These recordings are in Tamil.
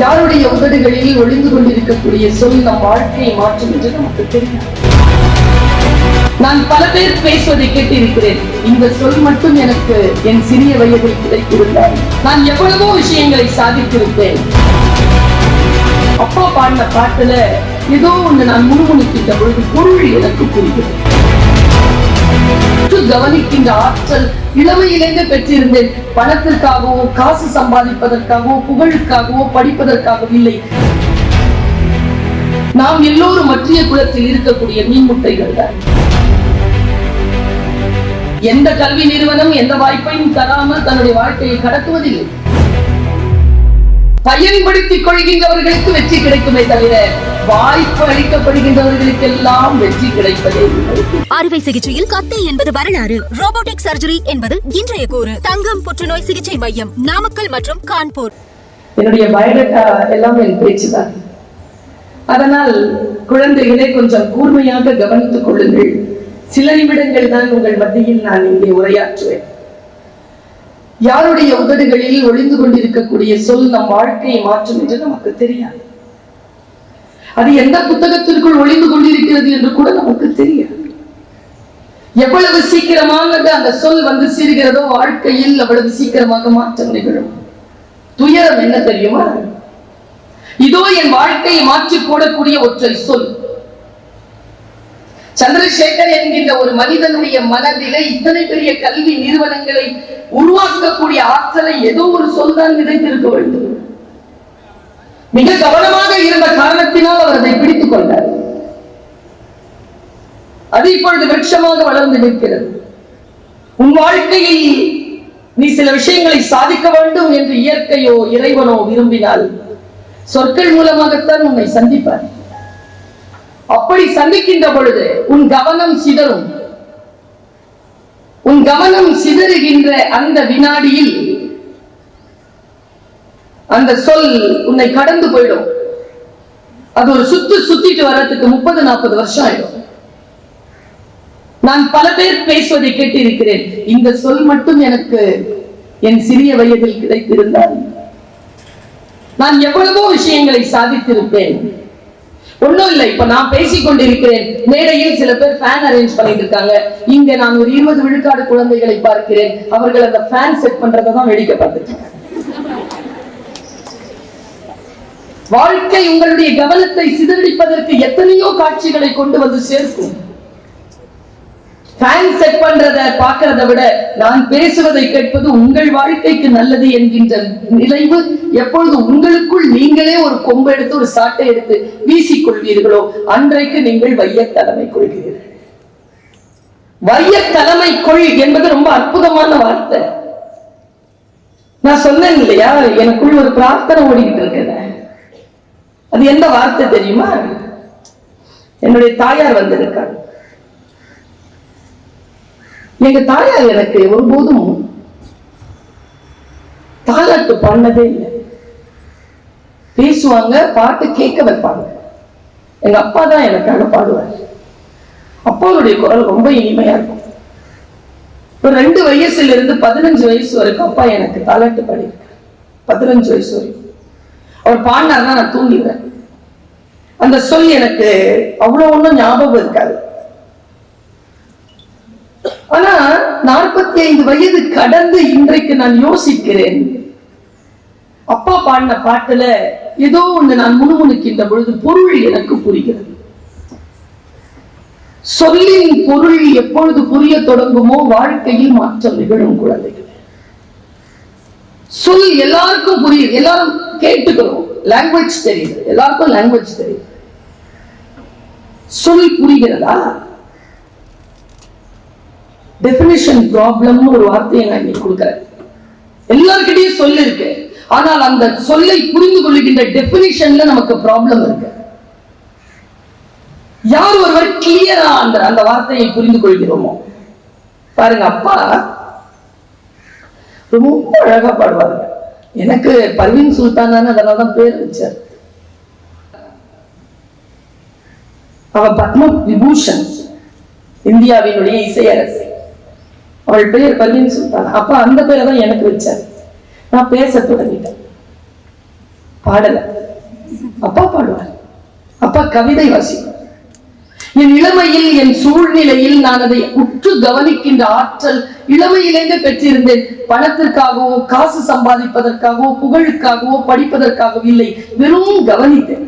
யாருடைய உதடுகளில் ஒளிந்து கொண்டிருக்கக்கூடிய சொல் நம் வாழ்க்கையை மாற்றும் என்று நமக்கு தெரியும். நான் பல பேர் பேசுவதை கேட்டிருக்கிறேன். இந்த சொல் மட்டும் எனக்கு என் சிறிய வயதில் கிடைத்திருந்தால் நான் எவ்வளவோ விஷயங்களை சாதித்திருப்பேன். அப்பா பாடின பாட்டுல ஏதோ ஒண்ணு நான் முணுமுணுக்கின்ற பொழுது பொருள் எனக்கு புரிகிறது. உற்று கவனிக்கின்ற ஆற்றல் இளமையிலேந்து பெற்றிருந்தேன். பணத்திற்காகவோ காசு சம்பாதிப்பதற்காகவோ புகழுக்காகவோ படிப்பதற்காகவோ இல்லை. நாம் எல்லோரும் மற்றிய குலத்தில் இருக்கக்கூடிய மீன் முட்டைகள் தான். எந்த கல்வி நிறுவனம் எந்த வாய்ப்பையும் தராமல் தன்னுடைய வாழ்க்கையை கடத்துவதில்லை. பயன்படுத்திக் கொள்கின்றவர்களுக்கு வெற்றி கிடைக்குமே தவிர வாய்ப்பு அளிக்கப்படுகின்றவர்களுக்கெல்லாம் வெற்றி கிடைப்பதே அறுவை சிகிச்சையில் கத்தை என்பது வரலாறு. ரோபோட்டிக் சர்ஜரி என்பது இன்றைய கூறு. தங்கம் புற்றுநோய் சிகிச்சை மையம் நாமக்கல் மற்றும் கான்பூர். என்னுடைய பயோடேட்டா எல்லாம் என் பேச்சுதான் அதனால் குழந்தைகளை கொஞ்சம் கூர்மையாக கவனித்துக் கொள்ளுங்கள். சில நிமிடங்கள் தான் உங்கள் மத்தியில் நான் இங்கே உரையாற்றுவேன். யாருடைய உதடுகளில் ஒளிந்து கொண்டிருக்கக்கூடிய சொல் நம் வாழ்க்கையை மாற்றும் என்று நமக்கு தெரியாது. அது எந்த புத்தகத்திற்குள் ஒளிந்து கொண்டிருக்கிறது என்று கூட நமக்கு தெரியாது. எவ்வளவு சீக்கிரமாக அந்த சொல் வந்து சீர்கிறதோ வாழ்க்கையில் அவ்வளவு சீக்கிரமாக மாற்றம் நிகழும். துயரம் என்ன தெரியுமா? இதோ என் வாழ்க்கையை மாற்றி போடக்கூடிய ஒற்றை சொல். சந்திரசேகர் என்கின்ற ஒரு மனிதனுடைய மனதிலே இத்தனை பெரிய கல்வி நிறுவனங்களை உருவாக்கக்கூடிய ஆற்றலை ஏதோ ஒரு சொல்தான் விதைத்திருக்க வேண்டும். மிக கவனமாக இருந்த காரணத்தினால் அவர் அதை பிடித்துக் கொண்டார். அது இப்பொழுது விருட்சமாக வளர்ந்து நிற்கிறது. உன் வாழ்க்கையில் நீ சில விஷயங்களை சாதிக்க வேண்டும் என்று இயற்கையோ இறைவனோ விரும்பினால் சொற்கள் மூலமாகத்தான் உன்னை சந்திப்பார். அப்படி சந்திக்கின்ற பொழுது உன் கவனம் சிதறும். உன் கவனம் சிதறுகின்ற அந்த வினாடியில் அந்த சொல் உன்னை கடந்து போயிடும். அது ஒரு சுத்து சுத்திட்டு வர்றதுக்கு முப்பது நாற்பது வருஷம் ஆயிடும். நான் பல பேர் பேசுவதை கேட்டிருக்கிறேன். இந்த சொல் மட்டும் எனக்கு என் சிறிய வயதில் கிடைத்திருந்தால். நான் எவ்வளவோ விஷயங்களை சாதித்திருப்பேன். ஒண்ணும் இல்லை. இப்ப நான் பேசிக் கொண்டிருக்கிறேன். மேடையில் சில பேர் ஃபேன் அரேஞ்ச் பண்ணிட்டு இருக்காங்க. இங்க நான் ஒரு இருபது விழுக்காடு குழந்தைகளை பார்க்கிறேன். அவர்கள் அந்த ஃபேன் செட் பண்றதை தான் வேடிக்கை பார்த்துட்டு வாழ்க்கை உங்களுடைய கவனத்தை சிதறடிப்பதற்கு எத்தனையோ காட்சிகளை கொண்டு வந்து சேர்க்கும். ஃபேன் செட் பண்றத பாக்குறத விட நான் பேசுவதை கேட்பது உங்கள் வாழ்க்கைக்கு நல்லது என்கின்ற நிலைவு எப்பொழுது உங்களுக்குள் நீங்களே ஒரு கொம்பு எடுத்து ஒரு சாட்டை எடுத்து வீசிக்கொள்வீர்களோ அன்றைக்கு நீங்கள் வைய தலைமை கொள்கிறீர்கள். வைய தலைமை கொள் என்பது ரொம்ப அற்புதமான வார்த்தை. நான் சொன்னேன் இல்லையா? எனக்குள் ஒரு பிரார்த்தனை ஓடிக்கிட்டு இருக்கிறேன் அது எந்த வார்த்தை தெரியுமா? என்னுடைய தாயார் வந்திருக்காங்க. எங்க தாயார் எனக்கு ஒருபோதும் தாலாட்டு பண்ணதே இல்லை. பேசுவாங்க பாட்டு கேட்க வைப்பாங்க. எங்க அப்பா தான் எனக்காக பாடுவார் அப்பாவுடைய குரல் ரொம்ப இனிமையா இருக்கும். ஒரு ரெண்டு வயசுல இருந்து பதினஞ்சு வயசு வரைக்கும் அப்பா எனக்கு தாலாட்டு பாடியிருக்கார். பதினஞ்சு வயசு வரைக்கும். அவர் பாடினார்னா நான் தூங்கிடுவேன். அந்த சொல் எனக்கு அவ்வளவு ஒன்றும் ஞாபகம் இருக்காது. ஆனா நாற்பத்தி ஐந்து வயது கடந்து இன்றைக்கு நான் யோசிக்கிறேன். அப்பா பாடின பாட்டுல ஏதோ ஒண்ணு நான் முணுமுணுக்கின்ற பொழுது பொருள் எனக்கு புரிகிறது. சொல்லின் பொருள் எப்பொழுது புரிய தொடங்குமோ வாழ்க்கையில் மாற்றம் நிகழும் குழந்தைகள். சொல் எல்லாருக்கும் புரியுது எல்லாரும் கேட்டுக்கிறோம். லாங்குவேஜ் தெரியுது. எல்லாருக்கும் லாங்குவேஜ் தெரியுது. சொல் புரிகிறதா? டெபினிஷன் ப்ராப்ளம்னு ஒரு வார்த்தையை நான் இன்னைக்கு கொடுக்குறேன். எல்லார்கிட்டயும் சொல் இருக்கு ஆனால் அந்த சொல்லை புரிந்து கொள்ளுகின்ற டெபினிஷன்ல நமக்கு ப்ராப்ளம் இருக்கு. யார் ஒருவர் கிளியரா அந்த அந்த வார்த்தையை புரிந்து கொள்கிறோமோ? பாருங்க அப்பா ரொம்ப அழகா பாடுவாங்க எனக்கு பர்வீன் சுல்தான் அதனால தான் பேர் வச்சார். அவ பத்ம விபூஷன் இந்தியாவினுடைய இசையரசி அவள் பெயர் பர்வீன் சுல்தான். அப்ப அந்த பேரை தான் எனக்கு வச்சார். நான் பேச தொடங்கிட்டேன். பாடல. அப்பா பாடுவார். அப்பா கவிதை வாசிப்பார். என் இளமையில் என் சூழ்நிலையில் நான் அதை உற்று கவனிக்கின்ற ஆற்றல் இளமையிலேந்து பெற்றிருந்தேன். பணத்திற்காகவோ காசு சம்பாதிப்பதற்காகவோ புகழுக்காகவோ படிப்பதற்காகவோ இல்லை. வெறும் கவனித்தேன்.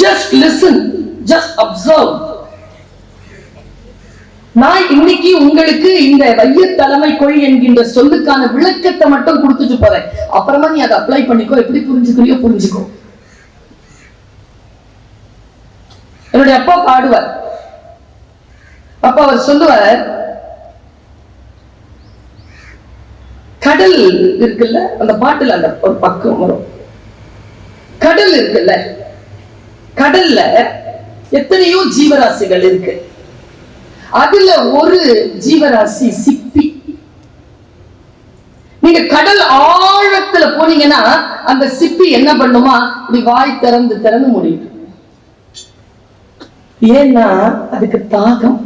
ஜஸ்ட் லிசன் ஜஸ்ட் அப்சர்வ் நான் இன்னைக்கு உங்களுக்கு இந்த வைய தலைமை கொள் என்கின்ற சொல்லுக்கான விளக்கத்தை மட்டும் கொடுத்துட்டு போறேன். அப்புறமா நீ அதை அப்ளை பண்ணிக்கோ. எப்படி புரிஞ்சுக்கிறியோ புரிஞ்சுக்கோ. என்னுடைய அப்பா பாடுவார். அப்பா அவர் சொல்லுவார் கடல் இருக்குல்ல அந்த பாட்டுல அந்த ஒரு பக்கம் வரும். கடல் இருக்குல்ல கடல்ல எத்தனையோ ஜீவராசிகள் இருக்கு. அதுல ஒரு ஜீவராசி சிப்பி. நீங்க கடல் ஆழத்துல போனீங்கன்னா அந்த சிப்பி என்ன பண்ணுமா? இப்படி வாய் திறந்து திறந்து முடியும் ஏன்னா அதுக்கு தாகம்.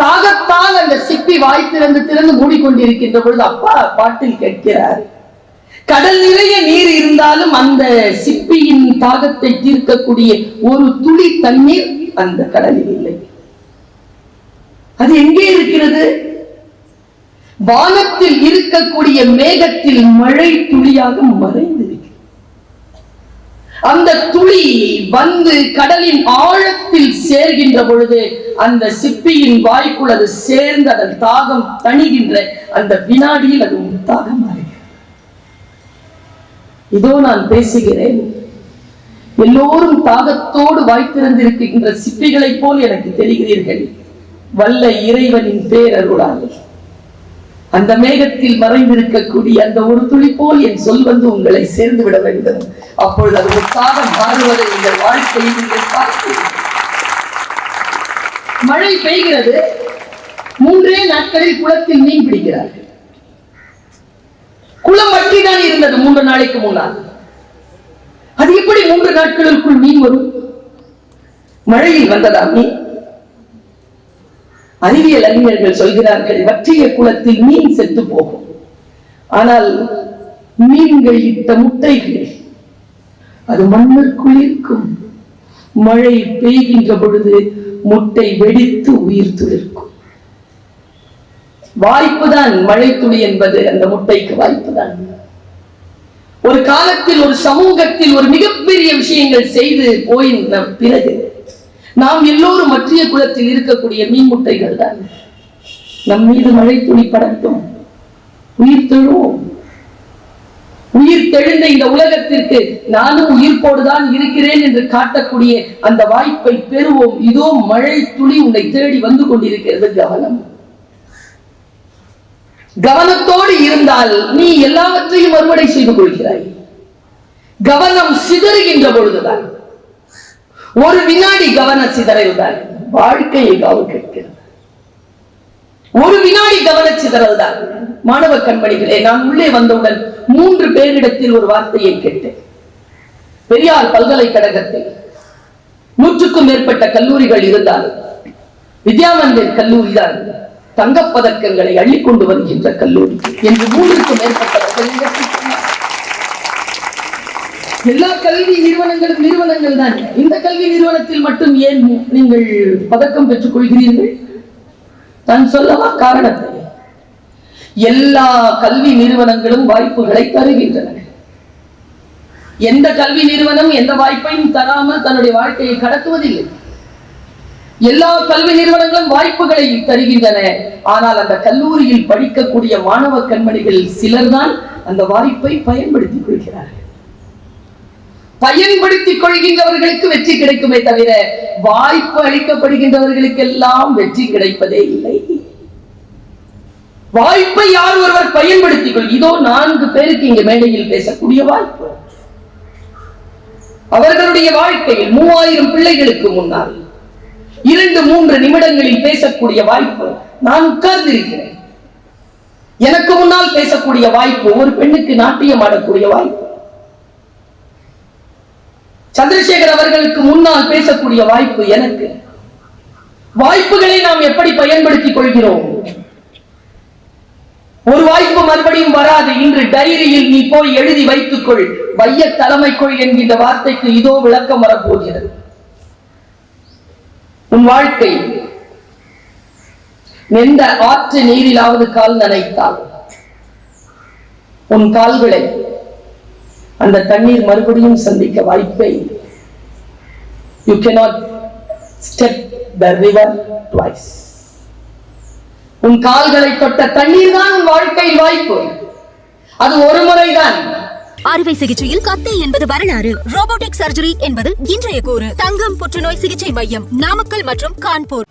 தாகத்தால் அந்த சிப்பி வாய் திறந்து திறந்து மூடிக்கொண்டிருக்கின்ற பொழுது அப்பா பாட்டில் கேட்கிறார். கடல் நிறைய நீர் இருந்தாலும் அந்த சிப்பியின் தாகத்தை தீர்க்கக்கூடிய ஒரு துளி தண்ணீர் அந்த கடலில் இல்லை. அது எங்கே இருக்கிறது? வானத்தில் இருக்கக்கூடிய மேகத்தில் மழை துளியாக மறைந்து அந்த துளி வந்து கடலின் ஆழத்தில் சேர்கின்ற பொழுது அந்த சிப்பியின் வாய்க்குள் அது சேர்ந்து அதன் தாகம் தணிகின்ற அந்த வினாடியில் அது உன் தாகம் இதோ நான் பேசுகிறேன். எல்லோரும் தாகத்தோடு வாய்த்திருந்திருக்கின்ற சிப்பிகளைப் போல் எனக்கு தெரிகிறீர்கள். வல்ல இறைவனின் பேரருளாலே. அந்த மேகத்தில் மறைந்திருக்கக்கூடிய அந்த ஒரு துளி போல் என் சொல் வந்து உங்களை சேர்ந்து விட வேண்டும். அப்பொழுது அது உற்சாகம் மாறுவதை உங்கள் வாழ்க்கையில் நீங்கள் பார்க்கிறீர்கள் மழை பெய்கிறது. மூன்றே நாட்களில் குளத்தில் மீன் பிடிக்கிறார்கள். குளம் வட்டிதான் இருந்தது மூன்று நாளைக்கு முன்னால். அது எப்படி மூன்று நாட்களுக்குள் மீன் வரும்? மழையில் வந்ததா மீன்? அறிவியல் அறிஞர்கள் சொல்கிறார்கள் வற்றிய குளத்தில் மீன் செத்து போகும். ஆனால் மீன்கள் இட்ட முட்டைகள் அது மண்ணிற்குள் இருக்கும். மழை பெய்கின்ற பொழுது முட்டை வெடித்து உயிர் துளிர்க்கும். வாய்ப்புதான் மழை துளி என்பது அந்த முட்டைக்கு வாய்ப்புதான். ஒரு காலத்தில் ஒரு சமூகத்தில் ஒரு மிகப்பெரிய விஷயங்கள் செய்து போயின பிறகு நாம் எல்லோரும் மற்றிய குளத்தில் இருக்கக்கூடிய மீன் முட்டைகள் தான். நம் மீது மழை துளி படட்டும் உயிர் தெழுவோம். உயிர் தெழுந்த இந்த உலகத்திற்கு நானும் உயிர்ப்போடுதான் இருக்கிறேன் என்று காட்டக்கூடிய அந்த வாய்ப்பை பெறுவோம். இதோ மழை துளி உன்னை தேடி வந்து கொண்டிருக்கிறது கவனம். கவனத்தோடு இருந்தால் நீ எல்லாவற்றையும் அறுவடை செய்து கொள்கிறாய். கவனம் சிதறுகின்ற பொழுதுதான். ஒரு வினாடி கவன சிதறல்தான். வாழ்க்கையை காவு கேட்கிறது ஒரு வினாடி கவன சிதறல்தான். மாணவ கண்மணிகளே நான் உள்ளே வந்தவுடன் மூன்று பேரிடத்தில் ஒரு வார்த்தையை கேட்டேன். பெரியார் பல்கலைக்கழகத்தில் நூற்றுக்கும் மேற்பட்ட கல்லூரிகள் இருந்தால் வித்யாமந்தர் கல்லூரி தான் தங்கப் பதக்கங்களை அள்ளிக் கொண்டு வருகின்ற கல்லூரி. என்று மூன்றுக்கும் மேற்பட்டவர்கள் எல்லா கல்வி நிறுவனங்களும் நிறுவனங்கள் தான். இந்த கல்வி நிறுவனத்தில் மட்டும் ஏன் நீங்கள் பதக்கம் பெற்றுக் கொள்கிறீர்கள்? தான் சொல்லவா காரணத்தை? எல்லா கல்வி நிறுவனங்களும் வாய்ப்புகளை தருகின்றன. எந்த கல்வி நிறுவனம் எந்த வாய்ப்பையும் தராமல் தன்னுடைய வாழ்க்கையை கடத்துவதில்லை. எல்லா கல்வி நிறுவனங்களும் வாய்ப்புகளை தருகின்றன. ஆனால் அந்த கல்லூரியில் படிக்கக்கூடிய மாணவ கண்மணிகள் சிலர்தான் அந்த வாய்ப்பை பயன்படுத்திக் கொள்கிறார்கள். பயன்படுத்திக் கொள்கின்றவர்களுக்கு வெற்றி கிடைக்குமே தவிர வாய்ப்பு அளிக்கப்படுகின்றவர்களுக்கெல்லாம் வெற்றி கிடைப்பதே இல்லை. வாய்ப்பை யார் ஒருவர் பயன்படுத்திக் கொள் இதோ நான்கு பேருக்கு இங்க மேடையில் பேசக்கூடிய வாய்ப்பு. அவர்களுடைய வாழ்க்கையில் மூவாயிரம் பிள்ளைகளுக்கு முன்னால் இரண்டு மூன்று நிமிடங்களில் பேசக்கூடிய வாய்ப்பு நான் உட்கார்ந்திருக்கிறேன். எனக்கு முன்னால் பேசக்கூடிய வாய்ப்பு ஒரு பெண்ணுக்கு நாட்டியம் ஆடக்கூடிய வாய்ப்பு. சந்திரசேகர் அவர்களுக்கு முன்னால் பேசக்கூடிய வாய்ப்பு எனக்கு. வாய்ப்புகளை நாம் எப்படி பயன்படுத்திக் கொள்கிறோம்? ஒரு வாய்ப்பு மறுபடியும் வராது. இன்று டைரியில் நீ போய் எழுதி வைத்துக்கொள். வைய தலைமைக்குள் என்கின்ற வார்த்தைக்கு இதோ விளக்கம் வரப்போகிறது. உன் வாழ்க்கை எந்த ஆற்று நீரிலாவது கால் நனைத்தால் உன் கால்களை அந்த தண்ணீர் மறுபடியும் சந்திக்க வாய்ப்பை you cannot step the river twice உன் கால்களை தொட்ட தண்ணீர் தான் உன் வாழ்க்கையில் வாய்ப்பு. அது ஒரு முறைதான். அறுவை சிகிச்சையில் கத்தை என்பது வரலாறு. ரோபோட்டிக் சர்ஜரி என்பது இன்றைய கூறு. தங்கம் புற்றுநோய் சிகிச்சை மையம் நாமக்கல் மற்றும் கான்பூர்.